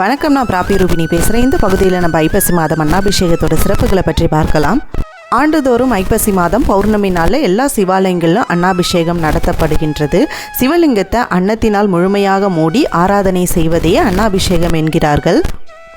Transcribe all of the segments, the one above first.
வணக்கம் நான் பிராபி ரூபினி பேசுகிறேன் இந்த பகுதியில் நம்ம ஐப்பசி மாதம் அன்னாபிஷேகத்தோட சிறப்புகளை பற்றி பார்க்கலாம். ஆண்டுதோறும் ஐப்பசி மாதம் பௌர்ணமி நாளில் எல்லா சிவாலயங்களிலும் அன்னாபிஷேகம் நடத்தப்படுகின்றது. சிவலிங்கத்தை அன்னத்தினால் முழுமையாக மூடி ஆராதனை செய்வதையே அன்னாபிஷேகம் என்கிறார்கள்.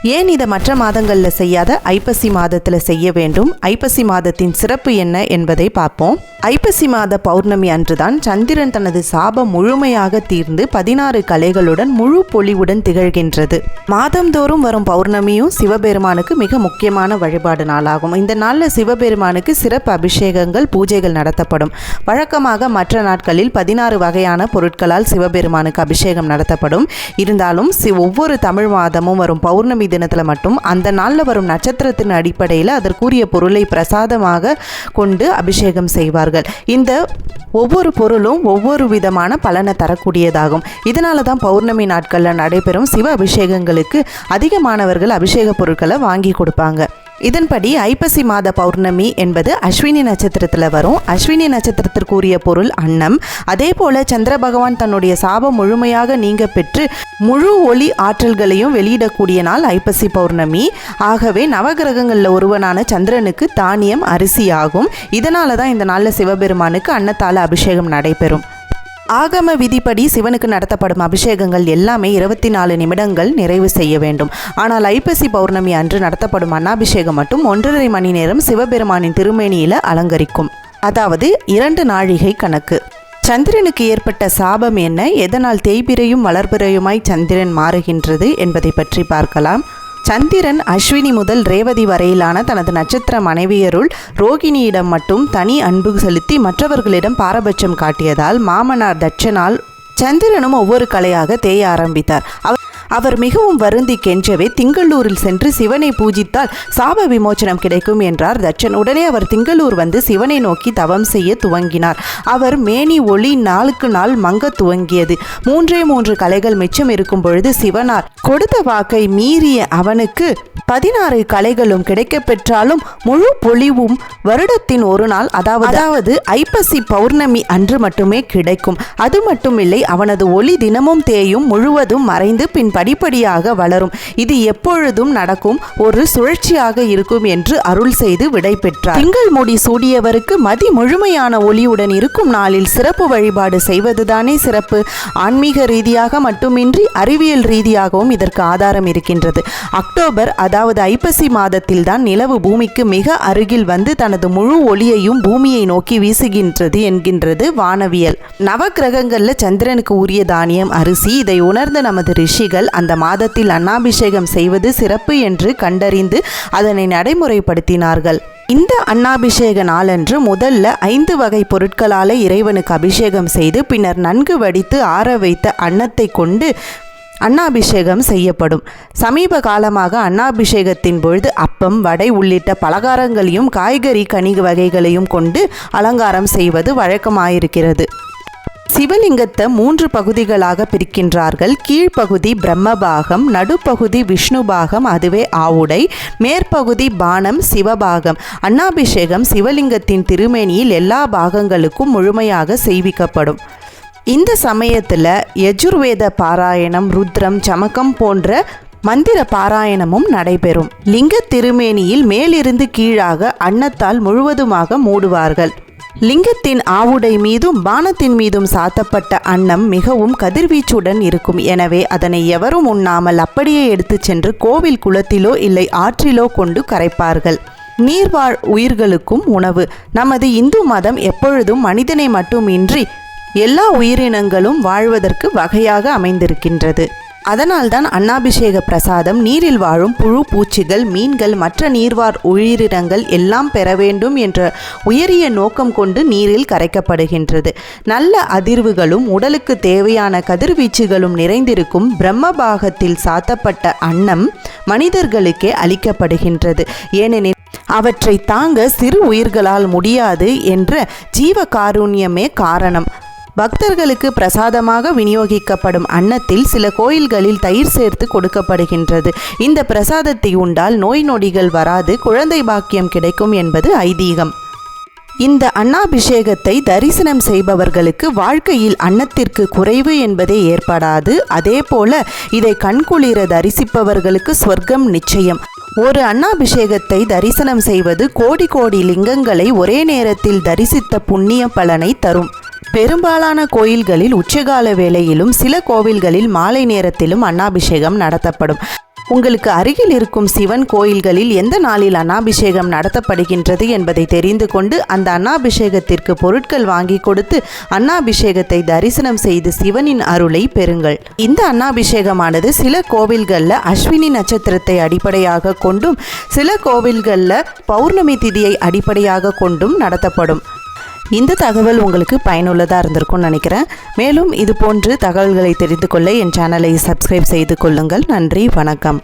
ஏன் இதை மற்ற மாதங்களில் செய்யாத ஐப்பசி மாதத்தில் செய்ய வேண்டும்? ஐப்பசி மாதத்தின் சிறப்பு என்ன என்பதை பார்ப்போம். ஐப்பசி மாத பௌர்ணமி அன்றுதான் சந்திரன் தனது சாபம் முழுமையாக தீர்ந்து பதினாறு கலைகளுடன் முழு பொலிவுடன் திகழ்கின்றது. மாதந்தோறும் வரும் பௌர்ணமியும் சிவபெருமானுக்கு மிக முக்கியமான வழிபாடு நாளாகும். இந்த நாளில் சிவபெருமானுக்கு சிறப்பு அபிஷேகங்கள் பூஜைகள் நடத்தப்படும். வழக்கமாக மற்ற நாட்களில் பதினாறு வகையான பொருட்களால் சிவபெருமானுக்கு அபிஷேகம் நடத்தப்படும். இருந்தாலும் சி ஒவ்வொரு தமிழ் மாதமும் வரும் பௌர்ணமி தினத்தில் மட்டும் அந்த நாளில் வரும் நட்சத்திரத்தின் அடிப்படையில் அதற்குரிய பொருளை பிரசாதமாக கொண்டு அபிஷேகம் செய்வார்கள். இந்த ஒவ்வொரு பொருளும் ஒவ்வொரு விதமான பலனை தரக்கூடியதாகும். இதனால தான் பௌர்ணமி நாட்களில் நடைபெறும் சிவ அபிஷேகங்களுக்கு அதிகமானவர்கள் அபிஷேக பொருட்களை வாங்கி கொடுப்பாங்க. இதன்படி ஐப்பசி மாத பௌர்ணமி என்பது அஸ்வினி நட்சத்திரத்தில் வரும். அஸ்வினி நட்சத்திரத்திற்குரிய பொருள் அன்னம். அதே போல சந்திர பகவான் தன்னுடைய சாபம் முழுமையாக நீங்க பெற்று முழு ஒளி ஆற்றல்களையும் வெளியிடக்கூடிய நாள் ஐப்பசி பௌர்ணமி. ஆகவே நவகிரகங்களில் ஒருவனான சந்திரனுக்கு தானியம் அரிசி ஆகும். இதனால தான் இந்த நாளில் சிவபெருமானுக்கு அன்னத்தால அபிஷேகம் நடைபெறும். ஆகம விதிப்படி சிவனுக்கு நடத்தப்படும் அபிஷேகங்கள் எல்லாமே இருபத்தி நாலு நிமிடங்கள் நிறைவு செய்ய வேண்டும். ஆனால் ஐப்பசி பௌர்ணமி அன்று நடத்தப்படும் அன்னாபிஷேகம் மட்டும் ஒன்றரை மணி நேரம் சிவபெருமானின் திருமேனியில் அலங்கரிக்கும். அதாவது இரண்டு நாழிகை கணக்கு. சந்திரனுக்கு ஏற்பட்ட சாபம் என்ன? எதனால் தேய்பிரையும் வளர்பிறையுமாய் சந்திரன் மாறுகின்றது என்பதை பற்றி பார்க்கலாம். சந்திரன் அஸ்வினி முதல் ரேவதி வரையிலான தனது நட்சத்திர மனைவியருள் ரோகிணியிடம் மட்டும் தனி அன்பு செலுத்தி மற்றவர்களிடம் பாரபட்சம் காட்டியதால் மாமனார் தட்சனால் சந்திரனும் ஒவ்வொரு கலையாக தேய ஆரம்பித்தார். அவர் அவர் மிகவும் வருந்தி கெஞ்சவே திங்களூரில் சென்று சிவனை பூஜித்தால் சாப விமோச்சனம் கிடைக்கும் என்றார் தட்சன். உடனே அவர் திங்களூர் வந்து சிவனை நோக்கி தவம் செய்ய துவங்கினார். அவர் மேனி ஒளி நாளுக்கு நாள் மங்க துவங்கியது. மூன்றே மூன்று கலைகள் மிச்சம் இருக்கும் பொழுது சிவனார் கொடுத்த வாக்கை மீறிய அவனுக்கு பதினாறு கலைகளும் கிடைக்கப் பெற்றாலும் முழு பொழிவும் வருடத்தின் ஒரு நாள். அதாவது அதாவது ஐப்பசி பௌர்ணமி அன்று மட்டுமே கிடைக்கும். அது மட்டுமில்லை அவனது ஒளி தினமும் தேயும் முழுவதும் மறைந்து பின் படிப்படியாக வளரும். இது எப்பொழுதும் நடக்கும். ஒரு சுழற்சியாக இருக்கும் என்று அருள் செய்து விடை பெற்றார். திங்கள் முடி சூடியவருக்கு மதி முழுமையான ஒளியுடன் இருக்கும் நாளில் சிறப்பு வழிபாடு செய்வதுதானே சிறப்பு. ஆன்மீக ரீதியாக மட்டுமின்றி அறிவியல் ரீதியாகவும் இதற்கு ஆதாரம் இருக்கின்றது. அக்டோபர் அதாவது ஐப்பசி மாதத்தில் தான் நிலவு பூமிக்கு மிக அருகில் வந்து தனது முழு ஒளியையும் பூமியை நோக்கி வீசுகின்றது என்கின்றது வானவியல். நவக்கிரகங்கள்ல சந்திரனுக்கு உரிய தானியம் அரிசி இதை உணர்ந்த நமது ரிஷிகள் அந்த மாதத்தில் அன்னாபிஷேகம் செய்வது சிறப்பு என்று கண்டறிந்து அதனை நடைமுறைப்படுத்தினார்கள். இந்த அன்னாபிஷேக நாளன்று முதல்ல ஐந்து வகை பொருட்களால் இறைவனுக்கு அபிஷேகம் செய்து பின்னர் நன்கு வடித்து ஆற வைத்த அன்னத்தை கொண்டு அன்னாபிஷேகம் செய்யப்படும். சமீப காலமாக அன்னாபிஷேகத்தின் பொழுது அப்பம் வடை உள்ளிட்ட பலகாரங்களையும் காய்கறி கனி வகைகளையும் கொண்டு அலங்காரம் செய்வது வழக்கமாயிருக்கிறது. சிவலிங்கத்தை மூன்று பகுதிகளாக பிரிக்கின்றார்கள். கீழ்ப்பகுதி பிரம்மபாகம் நடுப்பகுதி விஷ்ணுபாகம் அதுவே ஆவுடை மேற்பகுதி பானம் சிவபாகம். அன்னாபிஷேகம் சிவலிங்கத்தின் திருமேனியில் எல்லா பாகங்களுக்கும் முழுமையாக செய்விக்கப்படும். இந்த சமயத்தில் யஜுர்வேத பாராயணம் ருத்ரம் சமக்கம் போன்ற மந்திர பாராயணமும் நடைபெறும். லிங்க திருமேனியில் மேலிருந்து கீழாக அன்னத்தால் முழுவதுமாக மூடுவார்கள். லிங்கத்தின் ஆவுடை மீதும் பானத்தின் மீதும் சாத்தப்பட்ட அன்னம் மிகவும் கதிர்வீச்சுடன் இருக்கும். எனவே அதனை எவரும் உண்ணாமல் அப்படியே எடுத்துச் சென்று கோவில் குளத்திலோ இல்லை ஆற்றிலோ கொண்டு கரைப்பார்கள். நீர்வாழ் உயிர்களுக்கும் உணவு. நமது இந்து மதம் எப்பொழுதும் மனிதனை மட்டுமின்றி எல்லா உயிரினங்களும் வாழ்வதற்கு வகையாக அமைந்திருக்கின்றது. அதனால்தான் அன்னாபிஷேக பிரசாதம் நீரில் வாழும் புழு பூச்சிகள் மீன்கள் மற்ற நீர்வார் உயிரினங்கள் எல்லாம் பெற வேண்டும் என்ற உயரிய நோக்கம் கொண்டு நீரில் கரைக்கப்படுகின்றது. நல்ல அதிர்வுகளும் உடலுக்கு தேவையான கதிர்வீச்சுகளும் நிறைந்திருக்கும் பிரம்மபாகத்தில் சாத்தப்பட்ட அன்னம் மனிதர்களுக்கே அளிக்கப்படுகின்றது. ஏனெனில் அவற்றை தாங்க சிறு உயிர்களால் முடியாது என்ற ஜீவ காருண்யமே காரணம். பக்தர்களுக்கு பிரசாதமாக விநியோகிக்கப்படும் அன்னத்தில் சில கோயில்களில் தயிர் சேர்த்து கொடுக்கப்படுகின்றது. இந்த பிரசாதத்தை உண்டால் நோய் நொடிகள் வராது குழந்தை பாக்கியம் கிடைக்கும் என்பது ஐதீகம். இந்த அன்னாபிஷேகத்தை தரிசனம் செய்பவர்களுக்கு வாழ்க்கையில் அன்னத்திற்கு குறைவு என்பதே ஏற்படாது. அதேபோல இதை கண்குளிர தரிசிப்பவர்களுக்கு சொர்க்கம் நிச்சயம். ஒரு அன்னாபிஷேகத்தை தரிசனம் செய்வது கோடி கோடி லிங்கங்களை ஒரே நேரத்தில் தரிசித்த புண்ணிய பலனை தரும். பெரும்பாலான கோயில்களில் உச்சகால வேளையிலும் சில கோவில்களில் மாலை நேரத்திலும் அன்னாபிஷேகம் நடத்தப்படும். உங்களுக்கு அருகில் இருக்கும் சிவன் கோயில்களில் எந்த நாளில் அன்னாபிஷேகம் நடத்தப்படுகின்றது என்பதை தெரிந்து கொண்டு அந்த அன்னாபிஷேகத்திற்கு பொருட்கள் வாங்கி கொடுத்து அன்னாபிஷேகத்தை தரிசனம் செய்து சிவனின் அருளை பெறுங்கள். இந்த அன்னாபிஷேகமானது சில கோவில்களில் அஸ்வினி நட்சத்திரத்தை அடிப்படையாக கொண்டும் சில கோவில்களில் பௌர்ணமி திதியை அடிப்படையாக கொண்டும் நடத்தப்படும். இந்த தகவல் உங்களுக்கு பயனுள்ளதாக இருந்திருக்கும்னு நினைக்கிறேன். மேலும் இது போன்று தகவல்களை தெரிந்து கொள்ள என் சேனலை சப்ஸ்கிரைப் செய்து கொள்ளுங்கள். நன்றி வணக்கம்.